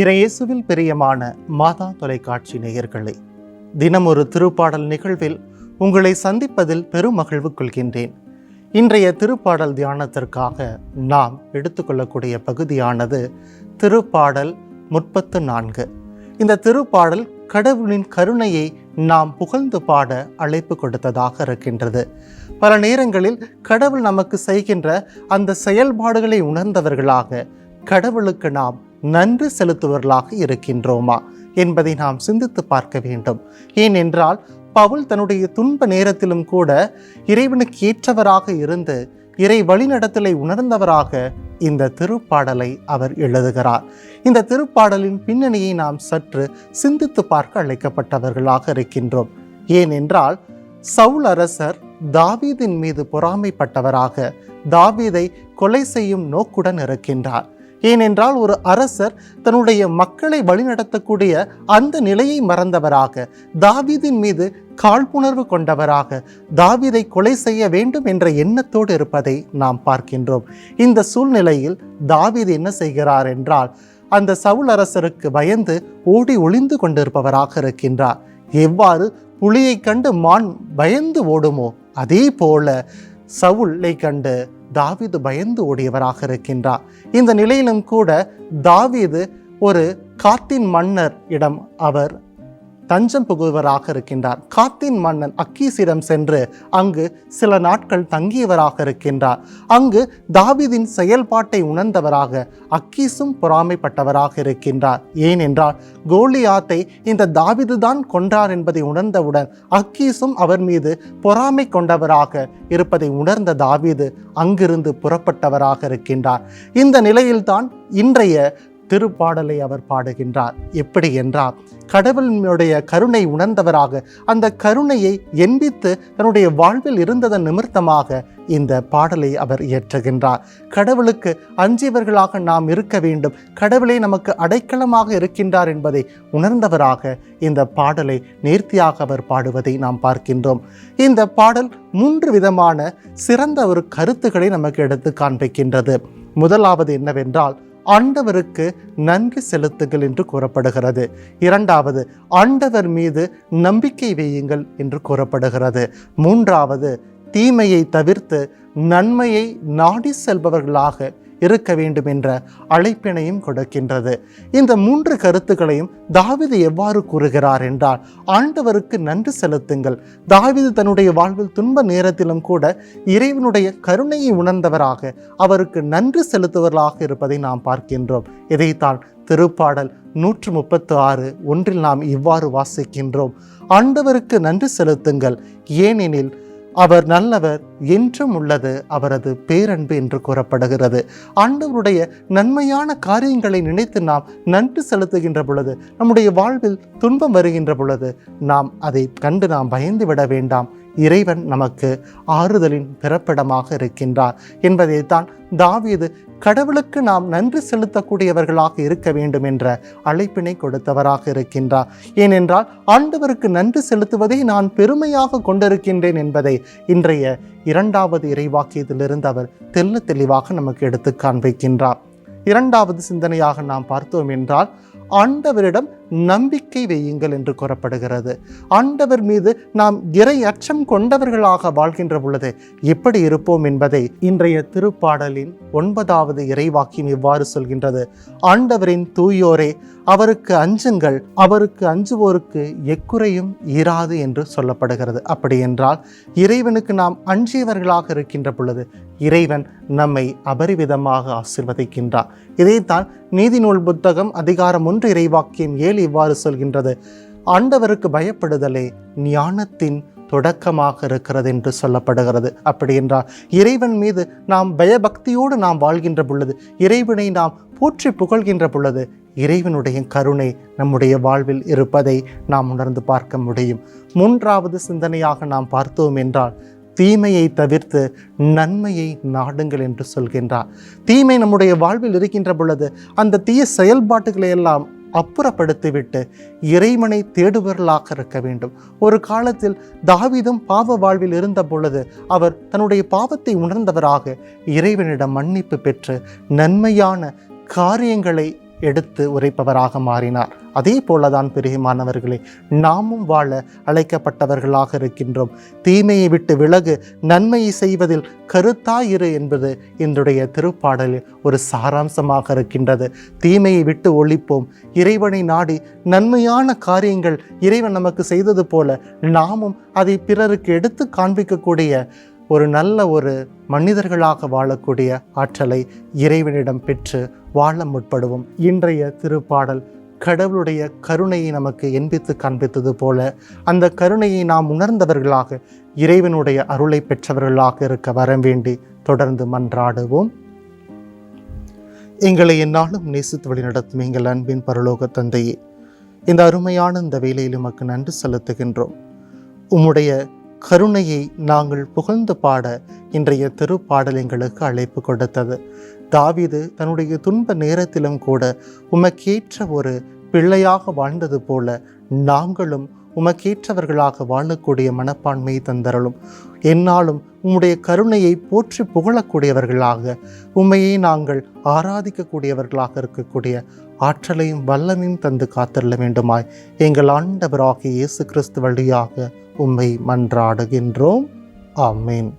இறையேசுவில் பிரியமான மாதா தொலைக்காட்சி நேயர்களே தினமொரு திருப்பாடல் நிகழ்வில் உங்களை சந்திப்பதில் பெரும் மகிழ்வு கொள்கின்றேன். இன்றைய திருப்பாடல் தியானத்திற்காக நாம் எடுத்துக்கொள்ளக்கூடிய பகுதியானது திருப்பாடல் முப்பத்து நான்கு. இந்த திருப்பாடல் கடவுளின் கருணையை நாம் புகழ்ந்து பாட அழைப்பு கொடுத்ததாக இருக்கின்றது. பல நேரங்களில் கடவுள் நமக்கு செய்கின்ற அந்த செயல்பாடுகளை உணர்ந்தவர்களாக கடவுளுக்கு நாம் நன்றி செலுத்துவர்களாக இருக்கின்றோமா என்பதை நாம் சிந்தித்து பார்க்க வேண்டும். ஏனென்றால் பவுல் தன்னுடைய துன்ப நேரத்திலும் கூட இறைவனுக்கு ஏற்றவராக இருந்து இறை வழிநடத்தலை உணர்ந்தவராக இந்த திருப்பாடலை அவர் எழுதுகிறார். இந்த திருப்பாடலின் பின்னணியை நாம் சற்று சிந்தித்து பார்க்க அழைக்கப்பட்டவர்களாக இருக்கின்றோம். ஏனென்றால் சவுல் அரசர் தாவீதின் மீது பொறாமைப்பட்டவராக தாவீதை கொலை செய்யும் நோக்குடன் இருக்கின்றார். ஏனென்றால் ஒரு அரசர் தன்னுடைய மக்களை வழிநடத்தக்கூடிய அந்த நிலையை மறந்தவராக தாவீதின் மீது காழ்ப்புணர்வு கொண்டவராக தாவீதை கொலை செய்ய வேண்டும் என்ற எண்ணத்தோடு இருப்பதை நாம் பார்க்கின்றோம். இந்த சூழ்நிலையில் தாவீது என்ன செய்கிறார் என்றால் அந்த சவுல் அரசருக்கு பயந்து ஓடி ஒளிந்து கொண்டிருப்பவராக இருக்கின்றார். எவ்வாறு புலியை கண்டு மான் பயந்து ஓடுமோ அதே போல சவுலை கண்டு தாவீது பயந்து ஓடியவராக இருக்கின்றார். இந்த நிலையிலும் கூட தாவீது ஒரு காத்தின் மன்னர் இடம் அவர் தஞ்சம் புகுவராக இருக்கின்றார். காத்தின் மன்னன் அக்கீஸிடம் சென்று அங்கு சில நாட்கள் தங்கியவராக இருக்கின்றார். அங்கு தாவிதின் செயல்பாட்டை உணர்ந்தவராக அக்கீஸும் பொறாமைப்பட்டவராக இருக்கின்றார். ஏனென்றால் கோலியாத்தை இந்த தாவிது தான் கொன்றார் என்பதை உணர்ந்தவுடன் அக்கீஸும் அவர் மீது பொறாமை கொண்டவராக இருப்பதை உணர்ந்த தாவீது அங்கிருந்து புறப்பட்டவராக இருக்கின்றார். இந்த நிலையில்தான் இன்றைய திருப்பாடலை அவர் பாடுகின்றார். எப்படி என்றால் கடவுளினுடைய கருணை உணர்ந்தவராக அந்த கருணையை எண்பித்து தன்னுடைய வாழ்வில் இருந்ததன் நிமித்தமாக இந்த பாடலை அவர் இயற்றுகின்றார். கடவுளுக்கு அஞ்சியவர்களாக நாம் இருக்க வேண்டும். கடவுளே நமக்கு அடைக்கலமாக இருக்கின்றார் என்பதை உணர்ந்தவராக இந்த பாடலை நேர்த்தியாக அவர் பாடுவதை நாம் பார்க்கின்றோம். இந்த பாடல் மூன்று விதமான சிறந்த ஒரு கருத்துக்களை நமக்கு எடுத்து காண்பிக்கின்றது. முதலாவது என்னவென்றால் ஆண்டவருக்கு நன்றி செலுத்துங்கள் என்று கூறப்படுகிறது. இரண்டாவது ஆண்டவர் மீது நம்பிக்கை வையுங்கள் என்று கூறப்படுகிறது. மூன்றாவது தீமையை தவிர்த்து நன்மையை நாடி செல்பவர்களாக இருக்க வேண்டும் என்ற அழைப்பினையும் கொடுக்கின்றது. இந்த மூன்று கருத்துக்களையும் தாவிது எவ்வாறு கூறுகிறார் என்றால் ஆண்டவருக்கு நன்றி செலுத்துங்கள். தாவிது தன்னுடைய வாழ்வில் துன்ப நேரத்திலும் கூட இறைவனுடைய கருணையை உணர்ந்தவராக அவருக்கு நன்றி செலுத்துவர்களாக இருப்பதை நாம் பார்க்கின்றோம். இதைத்தான் திருப்பாடல் நூற்று முப்பத்து ஆறு ஒன்றில் நாம் இவ்வாறு வாசிக்கின்றோம். ஆண்டவருக்கு நன்றி செலுத்துங்கள். ஏனெனில் அவர் நல்லவர் என்றும் உள்ளது அவரது பேரன்பு என்று கூறப்படுகிறது. ஆண்டவருடைய நன்மையான காரியங்களை நினைத்து நாம் நன்றி செலுத்துகின்ற பொழுது நம்முடைய வாழ்வில் துன்பம் வருகின்ற பொழுது நாம் அதை கண்டு நாம் பயந்து விட வேண்டாம். இறைவன் நமக்கு ஆறுதலின் பிறப்பிடமாக இருக்கின்றார் என்பதைத்தான் தாவீது கடவுளுக்கு நாம் நன்றி செலுத்தக்கூடியவர்களாக இருக்க வேண்டும் என்ற அழைப்பினை கொடுத்தவராக இருக்கின்றார். ஏனென்றால் ஆண்டவருக்கு நன்றி செலுத்துவதை நான் பெருமையாக கொண்டிருக்கின்றேன் என்பதை இன்றைய இரண்டாவது இறைவாக்கியத்திலிருந்து அவர் தெல்ல தெளிவாக நமக்கு எடுத்து காண்பிக்கின்றார். இரண்டாவது சிந்தனையாக நாம் பார்த்தோம் என்றால் ஆண்டவரிடம் நம்பிக்கை வையுங்கள் என்று கூறப்படுகிறது. ஆண்டவர் மீது நாம் இறை அச்சம் கொண்டவர்களாக வாழ்கின்ற பொழுது எப்படி இருப்போம் என்பதை இன்றைய திருப்பாடலின் ஒன்பதாவது இறைவாக்கியம் இவ்வாறு சொல்கின்றது. ஆண்டவரின் தூயோரே அவருக்கு அஞ்சுங்கள் அவருக்கு அஞ்சுவோருக்கு எக்குறையும் இராது என்று சொல்லப்படுகிறது. அப்படி என்றால் இறைவனுக்கு நாம் அஞ்சியவர்களாக இருக்கின்ற பொழுது இறைவன் நம்மை அபரிவிதமாக ஆசிர்வதிக்கின்றார். இதைத்தான் நீதிநூல் புத்தகம் அதிகாரம் ஒன்று இறைவாக்கியம் ஏழு இவ்வாறு சொல்கின்றது. ஆண்டவருக்கு பயப்படுதலே ஞானத்தின் தொடக்கமாக இருக்கிறது என்று சொல்லப்படுகிறது. அப்படி என்றால் இறைவன் மீது நாம் பயபக்தியோடு நாம் வாழ்கின்ற பொழுது இறைவனை நாம் போற்றி புகழ்கின்ற பொழுது இறைவனுடைய கருணை நம்முடைய வாழ்வில் இருப்பதை நாம் உணர்ந்து பார்க்க முடியும். மூன்றாவது சிந்தனையாக நாம் பார்த்தோம் என்றால் தீமையை தவிர்த்து நன்மையை நாடுங்கள் என்று சொல்கின்றார். தீமை நம்முடைய வாழ்வில் இருக்கின்ற பொழுது அந்த தீய செயல்பாட்டுகளை எல்லாம் அப்புறப்படுத்திவிட்டு இறைவனை தேடுபவர்களாக இருக்க வேண்டும். ஒரு காலத்தில் தாவிதம் பாவ வாழ்வில் இருந்த பொழுது அவர் தன்னுடைய பாவத்தை உணர்ந்தவராக இறைவனிடம் மன்னிப்பு பெற்று நன்மையான காரியங்களை எடுத்து உரைப்பவராக மாறினார். அதே போலதான் பெருகிமானவர்களே நாமும் வாழ அழைக்கப்பட்டவர்களாக இருக்கின்றோம். தீமையை விட்டு விலகு நன்மையை செய்வதில் கருத்தாயிரு என்பது இன்றைய திருப்பாடலில் ஒரு சாராம்சமாக இருக்கின்றது. தீமையை விட்டு ஒழிப்போம். இறைவனை நாடி நன்மையான காரியங்கள் இறைவன் நமக்கு செய்தது போல நாமும் அதை பிறருக்கு எடுத்து காண்பிக்கக்கூடிய ஒரு நல்ல ஒரு மனிதர்களாக வாழக்கூடிய ஆற்றலை இறைவனிடம் பெற்று வாழ முற்படுவோம். இன்றைய திருப்பாடல் கடவுளுடைய கருணையை நமக்கு எண்பித்து காண்பித்தது போல அந்த கருணையை நாம் உணர்ந்தவர்களாக இறைவனுடைய அருளை பெற்றவர்களாக இருக்க வர வேண்டி தொடர்ந்து மன்றாடுவோம். எங்களை என்னாலும் நேசித்து வழி நடத்தும் எங்கள் அன்பின் பரலோக தந்தையே இந்த அருமையான இந்த வேலையில் உமக்கு நன்றி செலுத்துகின்றோம். உம்முடைய கருணையை நாங்கள் புகழ்ந்து பாட இன்றைய திருப்பாடல் எங்களுக்கு அழைப்பு கொடுத்தது. தாவீது தன்னுடைய துன்ப நேரத்திலும் கூட உமக்கேற்ற ஒரு பிள்ளையாக வாழ்ந்தது போல நாங்களும் உமக்கேற்றவர்களாக வாழக்கூடிய மனப்பான்மையை தந்தரலும் என்னாலும் உம்முடைய கருணையை போற்றி புகழக்கூடியவர்களாக உண்மையை நாங்கள் ஆராதிக்கக்கூடியவர்களாக இருக்கக்கூடிய ஆற்றலையும் வல்லமையும் தந்து காத்திருள்ள வேண்டுமாய். எங்கள் ஆண்டவராகிய இயேசு கிறிஸ்து வழியாக உம்மை மன்றாடுகின்றோம். ஆமேன்.